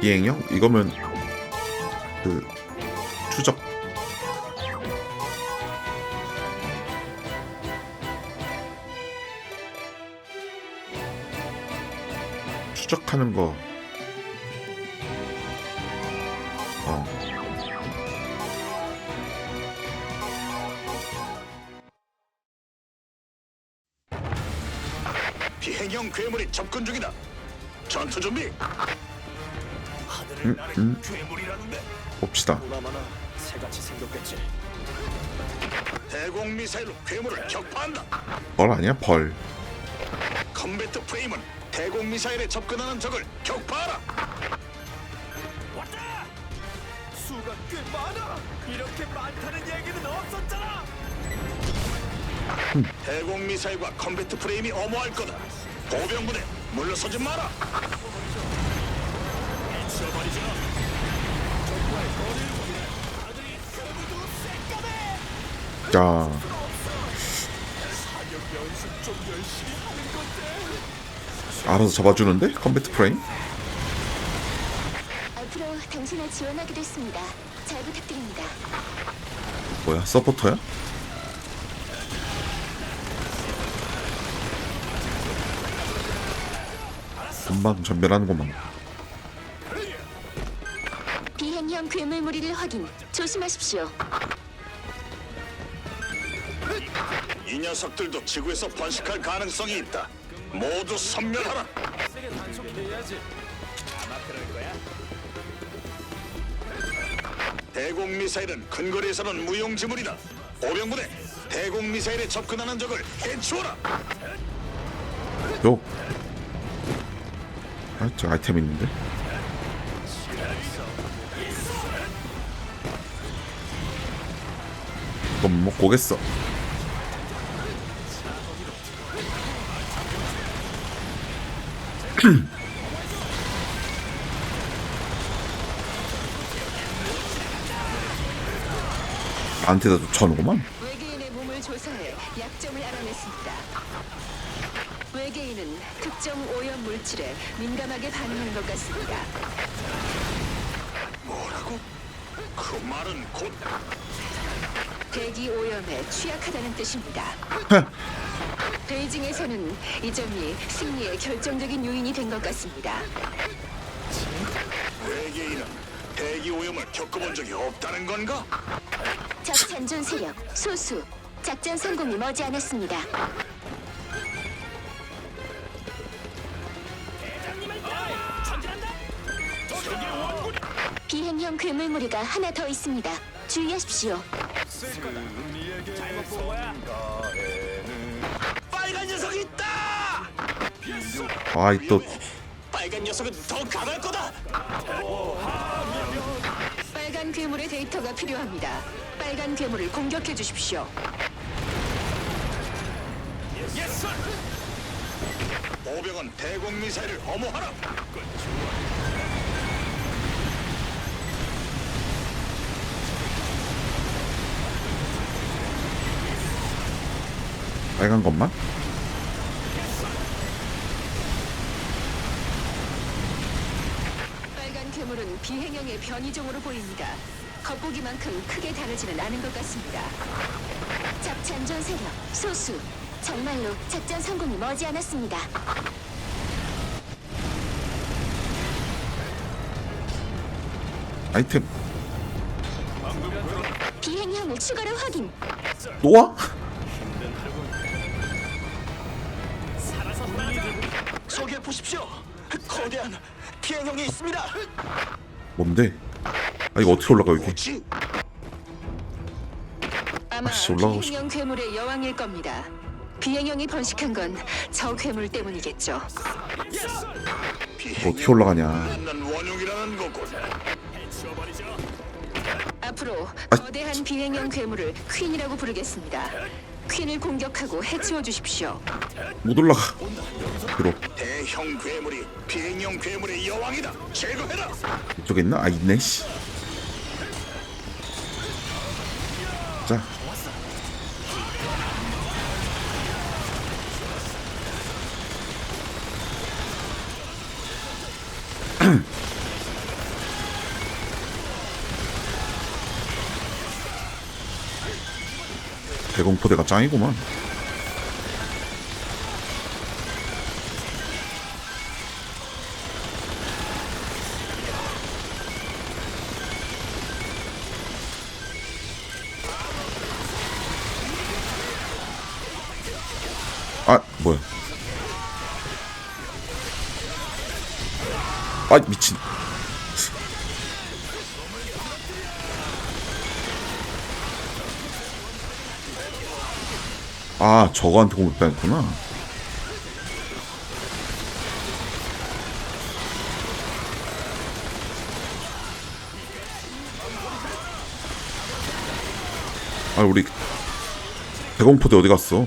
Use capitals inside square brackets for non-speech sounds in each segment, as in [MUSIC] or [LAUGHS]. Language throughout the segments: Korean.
비행형? 이거면 그 추적 추적하는 거 어. 비행형 괴물이 접근 중이다. 전투 준비. 음, 음. 괴물이라는데 봅시다. 대공 미사일로 괴물을 격파한다. 벌 아니야 벌 컴배트 프레임은 대공 미사일에 접근하는 적을 격파하라. 왔다! 수가 꽤 많아! 이렇게 많다는 얘기는 없었잖아! 대공 미사일과 컴배트 프레임이 엄호할 거다. 보병부대 물러서지 마라. 미쳐버리자! 정말 거리를 보내! 아들이 그러고도 쌩까매! 야 사격 연습 좀 열심히 하는 건데! 알아서 잡아주는데 컴배트 프레임 앞으로 당신을 지원하기로 했습니다. 잘 부탁드립니다. 뭐야 서포터야? 금방 전멸하는구만 비행형 괴물 무리를 확인. 조심하십시오. 이 녀석들도 지구에서 번식할 가능성이 있다. 모두 섬멸하라. 대공 미사일은 근거리에서는 무용지물이다. 보병부대 대공 미사일에 접근하는 적을 해치워라. 요. 아, 저 아이템 있는데. 이건 못 고겠어. [CLEARS THROAT] 나한테다 쫓아오는구만. 외계인의 몸을 조사해 약점을 알아냈습니다. 외계인은 특정 오염 물질에 민감하게 반응하는 것 같습니다. 뭐라고? 그 말은 곧 대기 오염에 취약하다는 뜻입니다. [LAUGHS] 베이징에서는 이 점이 승리의 결정적인 요인이 된 것 같습니다. 외계인은 대기 오염을 겪어본 적이 없다는 건가? 적 잔존 세력 소수 작전 성공이 머지않았습니다. 비행형 괴물 무리가 하나 더 있습니다. 주의하십시오. 잘못 본 거야? 빨간 녀석이 있다! 아이 또 빨간 녀석은 더 강할 거다! 빨간 괴물의 데이터가 필요합니다. 빨간 괴물을 공격해 주십시오. 보병은 대공 미사일을 엄호하라! 빨간 것만? 빨간 괴물은 비행형의 변이종으로 보입니다. 겉보기만큼 크게 다르지는 않은 것 같습니다. 적 잔존 세력 소수 정말로 작전 성공이 머지않았습니다. 아이템 비행형을 추가로 확인. 놓아? 보십시오! 거대한 비행형이 있습니다! 뭔데? 아 이거 어떻게 올라가 여기? 뭐지? 아마 아씨, 올라가고 비행형 괴물의 여왕일 겁니다. 비행형이 번식한 건 저 괴물 때문이겠죠. 어떻게 올라가냐? 있는 원흉이라는 거군. 앞으로 아, 거대한 비행형 괴물을 퀸이라고 부르겠습니다. 퀸을 공격하고 해치워 주십시오. 못 올라가. 대 형 괴물이 비행형 괴물의 여왕이다. 제거해라. 이쪽에 있나? 아 있네. 씨. 자. [CLEARS THROAT] 대공포대가 짱이구만. 아 뭐야? 아 미친. 아 저거한테 공을 뺐구나. 아 우리 대공포대 어디 갔어?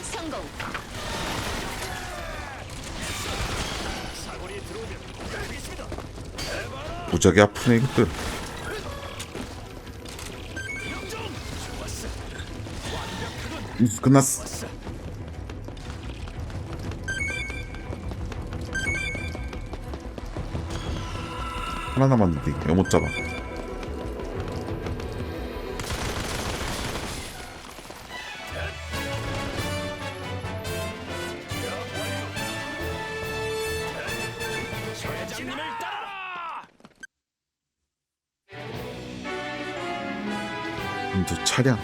격추에 성공. 무지하게 아프네 이것들. 음, 끝났어. 하나 남았는데 이거 못 잡아. 인도 차량.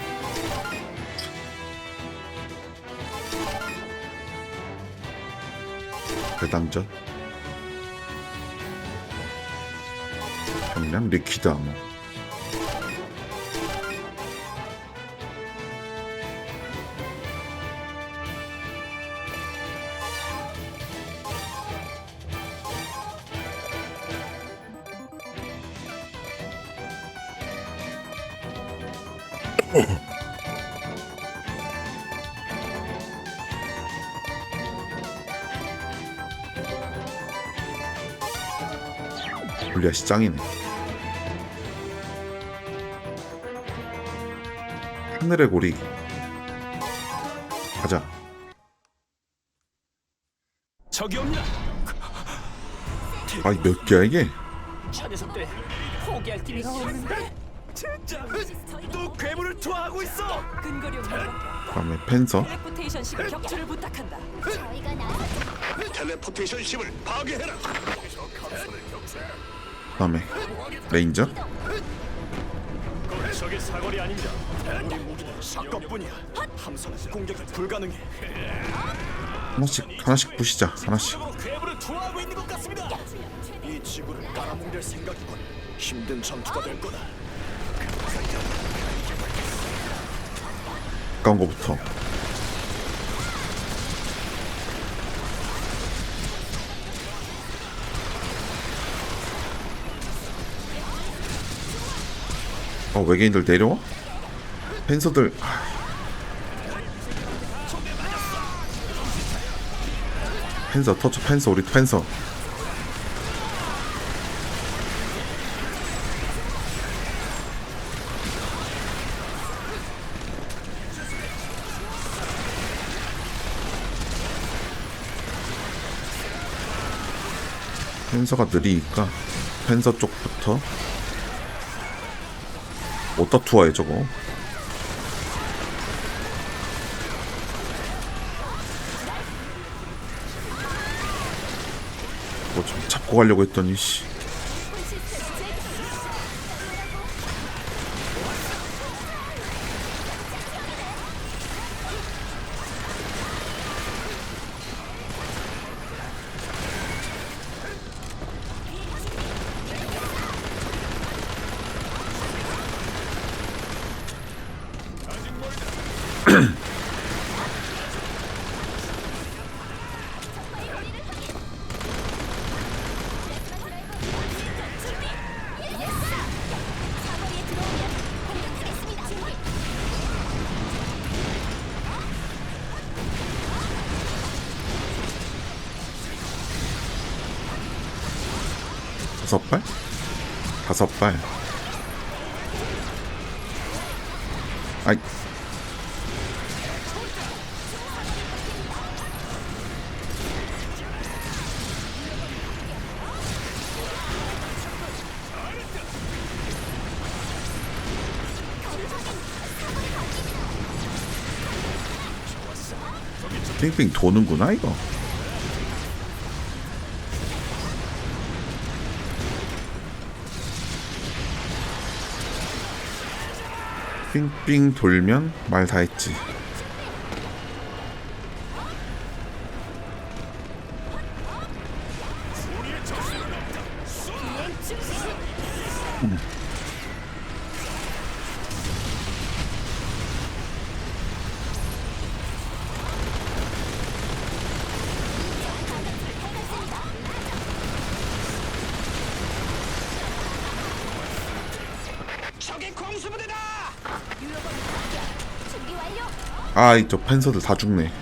대담전. 경량 리퀴드 암호. [LAUGHS] 골리앗이 짱이네. 하늘의 고리. 가자. 적이 옵니다. 아, 몇 개야 이게? 저 녀석들 포기할 기미가 없는데. 투하하고 있어. 근거리 다음에 펜서. 텔레포테이션식 격추를 부탁한다. 텔레포테이션 심을 파괴해라. 다음에 레인저. 적의 사거리 아닙니다. 우리 무기는 사건뿐이야. 함선 공격이 불가능해. 하나씩 하나씩 부시자. 하나씩. 괴물을 투하하고 있는 것 같습니다. 이 지구를 깔아뭉갤 생각이군. 힘든 전투가 될 거다. 가까운 거부터. 어 외계인들 내려와? 펜서들 아. 펜서 터치 펜서 우리 펜서 펜서가 느리니까 펜서 쪽부터 어디다 투하해 저거. 뭐좀 잡고 가려고 했더니 씨 다섯 발? 다섯 발. 아이. 빙빙 도는구나 이거. 빙빙 돌면 말 다 했지. 아, 이저 판서들 다 죽네.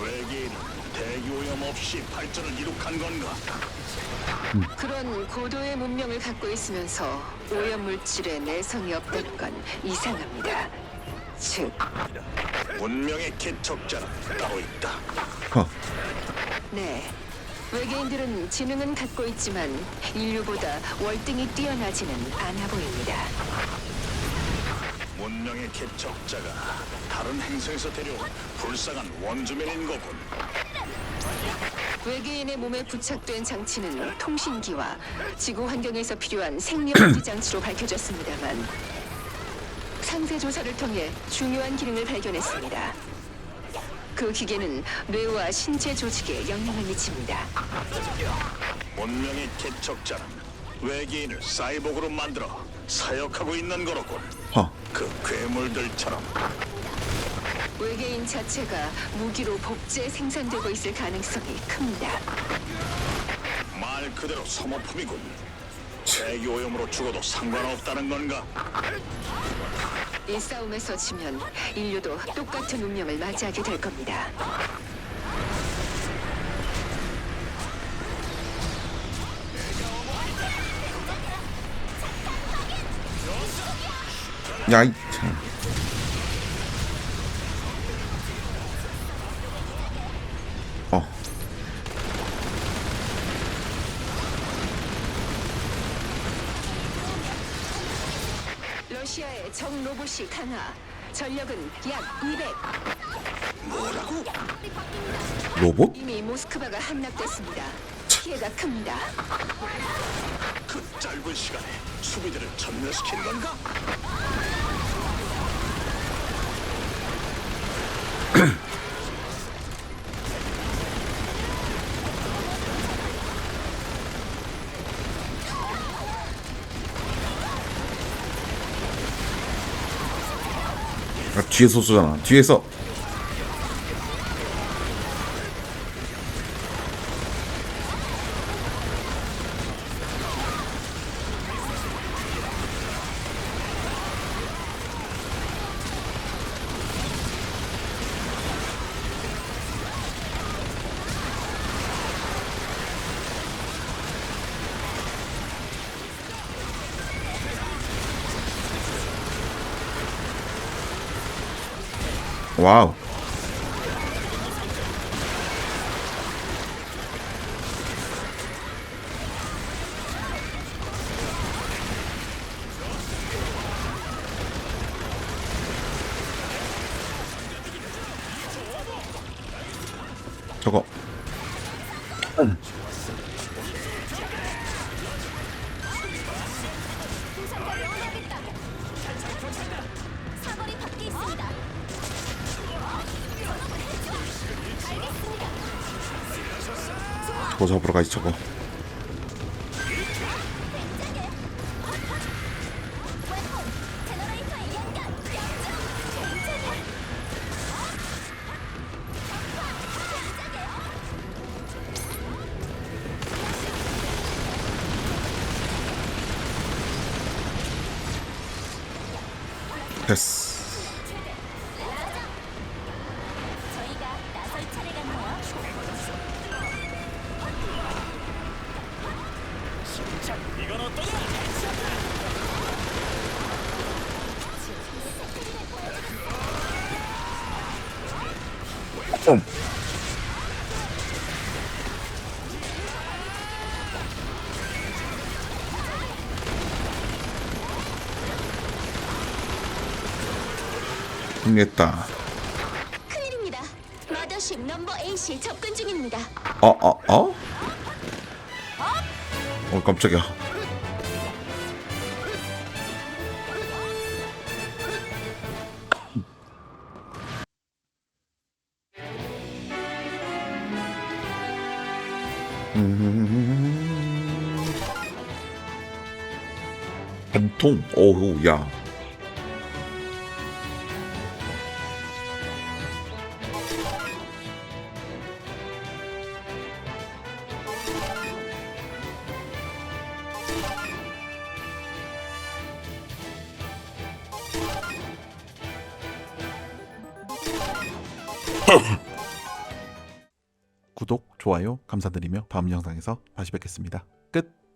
외계인은 대기 오염 없이 발전을 이룩한 건가? 그런 고도의 문명을 갖고 있으면서 오염 물질에 내성이 없다는 건 이상합니다. 즉, 문명의 개척자는 따로 있다. 허, 네. 외계인들은 지능은 갖고 있지만 인류보다 월등히 뛰어나지는 않아 보입니다. 문명의 개척자가 다른 행성에서 데려온 불쌍한 원주민인 거군. 외계인의 몸에 부착된 장치는 통신기와 지구 환경에서 필요한 생명지 [CLEARS THROAT] 장치로 밝혀졌습니다만 상세 조사를 통해 중요한 기능을 발견했습니다. 그 기계는 뇌와 신체 조직에 영향을 미칩니다. 문명의 개척자는 외계인을 사이보그로 만들어 사역하고 있는 거로군. 허. 그 괴물들처럼 외계인 자체가 무기로 복제 생산되고 있을 가능성이 큽니다. 말 그대로 소모품이군. 대기 오염으로 죽어도 상관없다는 건가? 이 싸움에서 지면 인류도 똑같은 운명을 맞이하게 될 겁니다. 야, 이 참. 어, 러시아의 적 로봇이 강화. 전력은 약 200. 뭐라고? 로봇? 이미 모스크바가 함락됐습니다. 피해가 큽니다. 그 짧은 시간에 수비대를 전멸시킨 건가? 뒤에서 쏘잖아. 뒤에서. 와우. 저거 저거 잡으러 가지 저거. 됐어. 흥했다. 큰일입니다. 마더십 넘버 8시 접근 중입니다. 아, 아, 아? 어, 깜짝이야. 음. 한통? 오우, 야. 다음 영상에서 다시 뵙겠습니다. 끝.